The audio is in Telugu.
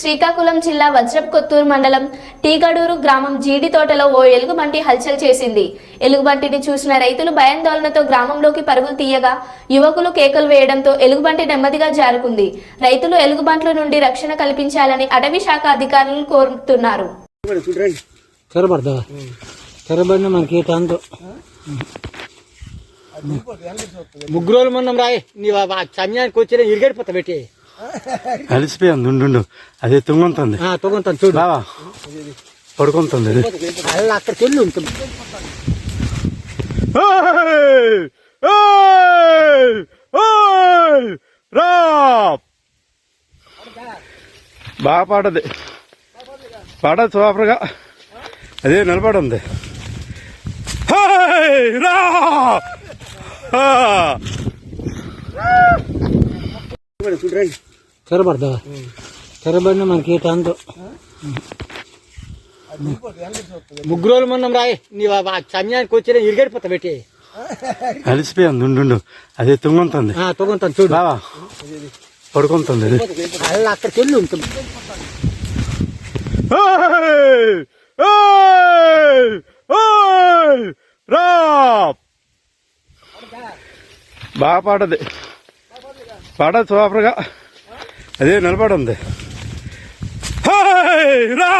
శ్రీకాకుళం జిల్లా వజ్రప్ కొత్తూరు మండలం టీగడూరు గ్రామం జీడి తోటలో ఓ ఎలుగుబంటి హల్చల్ చేసింది. ఎలుగుబంటిని చూసిన రైతులు భయాందోళనతో గ్రామంలోకి పరుగులు తీయగా యువకులు కేకలు వేయడంతో ఎలుగుబంటి నెమ్మదిగా జారుకుంది. రైతులు ఎలుగుబంట్ల నుండి రక్షణ కల్పించాలని అటవీ శాఖ అధికారులు కోరుతున్నారు. తెరబడదా మనకి ఏ ముగ్గురు సమయానికి వచ్చి ఇరిగడిపోతా పెట్టి అలిసిపోయింది ఉండు అదే తుంగుంటుంది తొగుంతాను చూడు. బావా పడుకుంటుంది అది. అలా అక్కడికి వెళ్ళి ఉంటుంది. బాగా పాడది పాడదు సూపర్గా. అదే నిలబడింది! రా! ఆ! తెరబడదా తెరబడిన మనకి ఏ టాంతో ముగ్గురు రోజులు మొన్నం రాయ్. నీవు ఆ సమయానికి వచ్చి ఇరిగడిపోతా పెట్టి అలిసిపోయింది ఉండు అదే తుంగుంటుంది తొగుంతాను చూడు. బావా పడుకుంటుంది అది. అలా అక్కడికి వెళ్ళి ఉంటుంది. బాగా పాడది. పాడదు సూపర్గా అదే నిలబడి ఉంది రా!